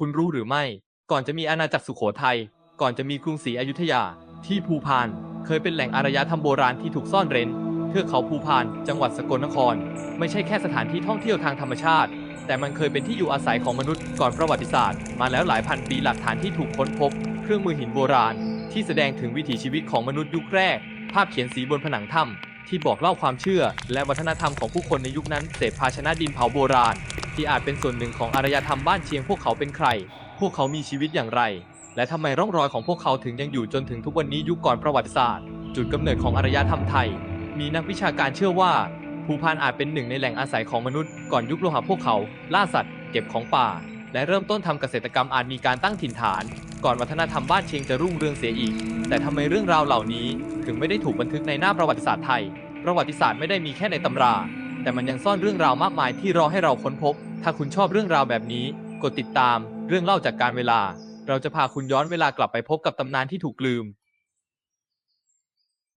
คุณรู้หรือไม่ ก่อนจะมีอาณาจักรสุโขทัย ก่อนจะมีกรุงศรีอยุธยา ที่ภูพาน เคยเป็นแหล่งอารยธรรมโบราณที่ถูกซ่อนเร้น เทือกเขาภูพาน จังหวัดสกลนคร ไม่ใช่แค่สถานที่ท่องเที่ยวทางธรรมชาติ แต่มันเคยเป็นที่อยู่อาศัยของมนุษย์ก่อนประวัติศาสตร์ มาแล้วหลายพันปีหลักฐานที่ถูกค้นพบ เครื่องมือหินโบราณ ที่แสดงถึงวิถีชีวิตของมนุษย์ยุคแรก ภาพเขียนสีบนผนังถ้ำ ที่บอกเล่าความเชื่อ และวัฒนธรรมของผู้คนในยุคนั้นเศษภาชนะดินเผาโบราณ ที่อาจเป็นส่วนหนึ่งของอารยธรรมบ้านเชียงพวกเขาเป็นใคร พวกเขามีชีวิตอย่างไร และทำไมร่องรอยของพวกเขาถึงยังอยู่จนถึงทุกวันนี้ยุคก่อนประวัติศาสตร์ จุดกำเนิดของอารยธรรมไทย มีนักวิชาการเชื่อว่า ภูพานอาจเป็นหนึ่งในแหล่งอาศัยของมนุษย์ก่อนยุคโลหะพวกเขา ล่าสัตว์ เก็บของป่า และเริ่มต้นทำเกษตรกรรมอาจมีการตั้งถิ่นฐาน ก่อนวัฒนธรรมบ้านเชียงจะรุ่งเรืองเสียอีก แต่ทำไมเรื่องราวเหล่านี้ถึงไม่ได้ถูกบันทึกในหน้าประวัติศาสตร์ไทย ประวัติศาสตร์ไม่ได้มีแค่ในตำรา แต่มันยังซ่อนเรื่องราวมากมายที่รอให้เราค้นพบ ถ้าคุณชอบเรื่องราวแบบนี้ กดติดตามเรื่องเล่าจากการเวลา เราจะพาคุณย้อนเวลากลับไปพบกับตำนานที่ถูกลืม